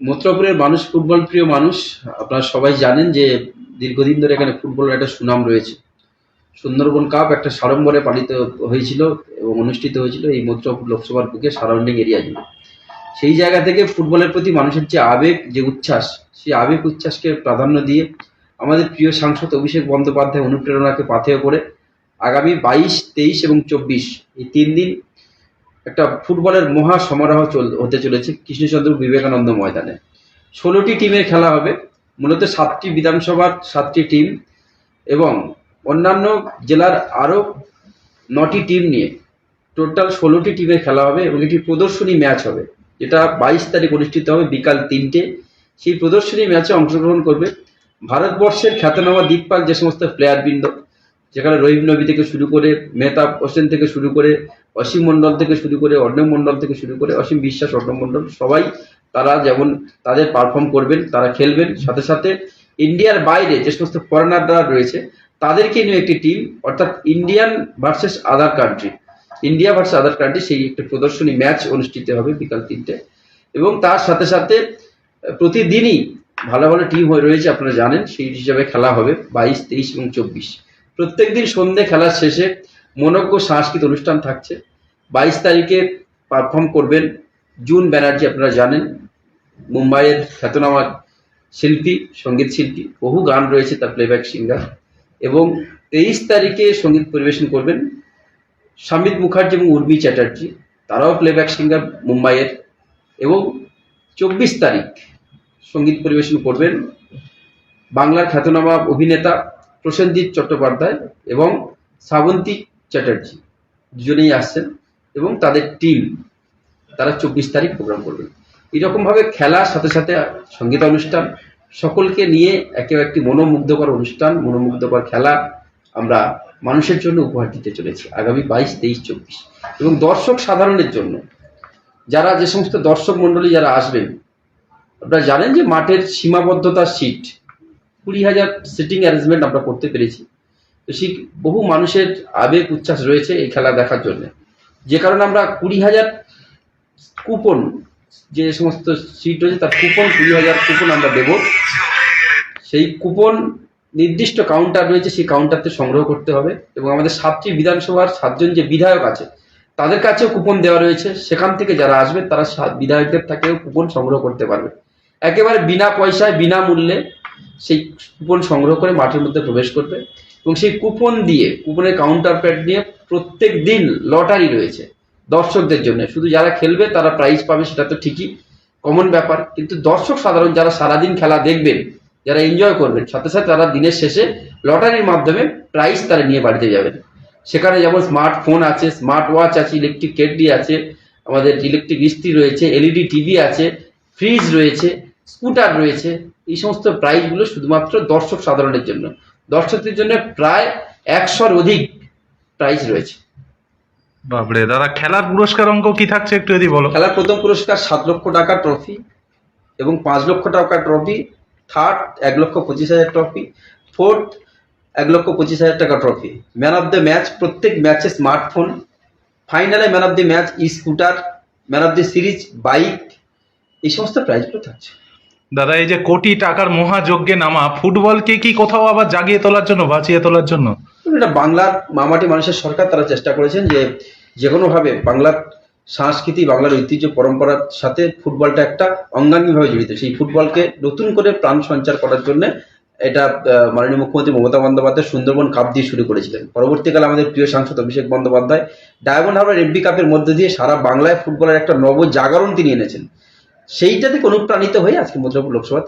মথুরাপুরের মানুষ ফুটবল প্রিয় মানুষ, আপনারা সবাই জানেন যে দীর্ঘদিন ধরে এখানে ফুটবলের একটা সুনাম রয়েছে। সুন্দরবন কাপ একটা সাড়ম্বরে পালিত হয়েছিল এবং অনুষ্ঠিত হয়েছিল এই মথুরাপুর লোকসভার বুকে সারাউন্ডিং এরিয়া জুড়ে। সেই জায়গা থেকে ফুটবলের প্রতি মানুষের যে আবেগ, যে উচ্ছ্বাস, সেই আবেগ উচ্ছ্বাসকে প্রাধান্য দিয়ে আমাদের প্রিয় সাংসদ অভিষেক বন্দ্যোপাধ্যায় অনুপ্রেরণাকে পাথেয় করে আগামী বাইশ, তেইশ এবং চব্বিশ এই তিন দিন একটা ফুটবলের মহা সমারোহ হতে চলেছে কৃষ্ণচন্দ্র বিবেকানন্দ ময়দানে। ষোলোটি টিমের খেলা হবে। মূলত সাতটি বিধানসভার সাতটি টিম এবং অন্যান্য জেলার আরও নটি টিম নিয়ে টোটাল ষোলোটি টিমের খেলা হবে এবং এটি প্রদর্শনী ম্যাচ হবে। যেটা বাইশ তারিখ অনুষ্ঠিত হবে বিকাল তিনটে। সেই প্রদর্শনী ম্যাচে অংশগ্রহণ করবে ভারতবর্ষের খ্যাতনামা দিকপাল যে সমস্ত প্লেয়ারবৃন্দ যেখানে রহিম নবী থেকে শুরু করে মেহতাব হোসেন থেকে শুরু করে অসীম মণ্ডল থেকে শুরু করে অর্ণব মণ্ডল থেকে শুরু করে অসীম বিশ্বাস অর্ণব মণ্ডল, সবাই তারা যেমন তাদের পারফর্ম করবেন, তারা খেলবেন, সাথে সাথে ইন্ডিয়ার বাইরে যে সমস্ত ফরেনাররা রয়েছে, তাদেরকে নিয়ে একটি টিম অর্থাৎ Indian versus other country India versus other country সেই একটি প্রদর্শনী ম্যাচ অনুষ্ঠিত হবে বিকাল তিনটে। এবং তার সাথে সাথে প্রতিদিনই ভালো ভালো টিম হয়ে রয়েছে, আপনারা জানেন, সেই হিসাবে খেলা হবে বাইশ, তেইশ এবং চব্বিশ। প্রত্যেকদিন সন্ধে খেলার শেষে মনজ্ঞ সাংস্কৃতিক অনুষ্ঠান থাকছে। বাইশ তারিখে পারফর্ম করবেন জুন ব্যানার্জি আপনারা জানেন। মুম্বাইয়ের খ্যাতনামা শিল্পী, সংগীত শিল্পী, বহু গান রয়েছে তার প্লেব্যাক সিঙ্গার এবং তেইশ তারিখে সংগীত পরিবেশন করবেন সামিত মুখার্জি এবং উর্মি চ্যাটার্জি। তারাও প্লেব্যাক সিঙ্গার মুম্বাইয়ের। এবং চব্বিশ তারিখ সংগীত পরিবেশন করবেন বাংলার খ্যাতনামা অভিনেতা প্রসেনজিৎ চট্টোপাধ্যায় এবং শ্রাবন্তী চ্যাটার্জি। দুজনেই আসছেন এবং তাদের টিম তারা চব্বিশ তারিখ প্রোগ্রাম করবেন এরকমভাবে খেলার সাথে সাথে সংগীত অনুষ্ঠান সকলকে নিয়ে একে একটি মনোমুগ্ধকর অনুষ্ঠান, মনোমুগ্ধকর খেলা আমরা মানুষের জন্য উপহার দিতে চলেছি আগামী বাইশ, তেইশ, চব্বিশ। এবং দর্শক সাধারণের জন্য যারা যে সমস্ত দর্শক মণ্ডলী যারা আসবেন, আপনারা জানেন যে মাঠের সীমাবদ্ধতা সিট কুড়ি হাজার সিটিং অ্যারেঞ্জমেন্ট আমরা করতে পেরেছি। সেই বহু মানুষের আবেগ, উচ্ছ্বাস রয়েছে এই খেলা দেখার জন্য। যে কারণে আমরা কুড়ি হাজার কুপন, যে সমস্ত সিট রয়েছে তার কুপন, কুড়ি হাজার কুপন আমরা দেব। সেই কুপন নির্দিষ্ট কাউন্টার রয়েছে, সেই কাউন্টারতে সংগ্রহ করতে হবে এবং আমাদের সাতটি বিধানসভার সাতজন যে বিধায়ক আছে, তাদের কাছেও কুপন দেওয়া রয়েছে। সেখান থেকে যারা আসবে, তারা বিধায়কদের থেকেও কুপন সংগ্রহ করতে পারবে। একেবারে বিনা পয়সায় বিনামূল্যে সেই কুপন সংগ্রহ করে মাঠের মধ্যে প্রবেশ করবে। এবং সেই কুপন দিয়ে, কুপনের কাউন্টার প্যাড নিয়ে প্রত্যেক দিন লটারি রয়েছে দর্শকদের জন্য। শুধু যারা খেলবে, তারা প্রাইজ পাবে, সেটা তো ঠিকই। কমন ব্যাপার। কিন্তু দর্শক সাধারণ যারা সারাদিন খেলা দেখবেন, যারা এনজয় করবেন, সাথে সাথে তারা দিনের শেষে লটারির মাধ্যমে প্রাইজ তারা নিয়ে বাড়িতে যাবেন। সেখানে যেমন স্মার্টফোন আছে স্মার্ট ওয়াচ আছে ইলেকট্রিক কেটলি আছে, আমাদের ইলেকট্রিক ইস্ত্রি রয়েছে এলইডি টিভি আছে ফ্রিজ রয়েছে স্কুটার রয়েছে। এই সমস্ত প্রাইজগুলো শুধুমাত্র দর্শক সাধারণের জন্য। দর্শকদের জন্য প্রায় একশোর অধিক প্রাইজ রয়েছে। বাপরে দাদা খেলার পুরস্কার অঙ্ক কি থাকছে একটু যদি বলো? খেলার প্রথম পুরস্কার সাত লক্ষ টাকা ট্রফি এবং পাঁচ লক্ষ টাকা ট্রফি থার্ড এক লক্ষ পঁচিশ হাজার ট্রফি ফোর্থ এক লক্ষ পঁচিশ হাজার টাকা trophy man of the match প্রত্যেক ম্যাচে স্মার্টফোন ফাইনালে man of the match scooter man of the series bike এই সমস্ত প্রাইজগুলো থাকছে। দাদা, এই যে কোটি টাকার মহাযজ্ঞে নামা, ফুটবলকে কি কোথাও আবার জাগিয়ে তোলার জন্য, বাঁচিয়ে তোলার জন্য? এটা বাংলার মামাটি মানুষের সরকার তারা চেষ্টা করেছেন যে যে কোনোভাবে বাংলার সংস্কৃতি, বাংলার ঐতিহ্য, পরম্পরার সাথে ফুটবলটা একটা অঙ্গাঙ্গিভাবে জড়িত। সেই ফুটবলকে নতুন করে প্রাণ সঞ্চার করার জন্য এটা মাননীয় মুখ্যমন্ত্রী মমতা বন্দ্যোপাধ্যায় সুন্দরবন কাপ দিয়ে শুরু করেছিলেন। পরবর্তীকালে আমাদের প্রিয় সাংসদ Abhishek Bandyopadhyay Diamond Harbour FB কাপের মধ্যে দিয়ে সারা বাংলায় ফুটবলের একটা নব জাগরণ তিনি এনেছেন। সেইটা থেকে অনুপ্রাণিত হয়ে আজকে মধ্যপুর লোকসভা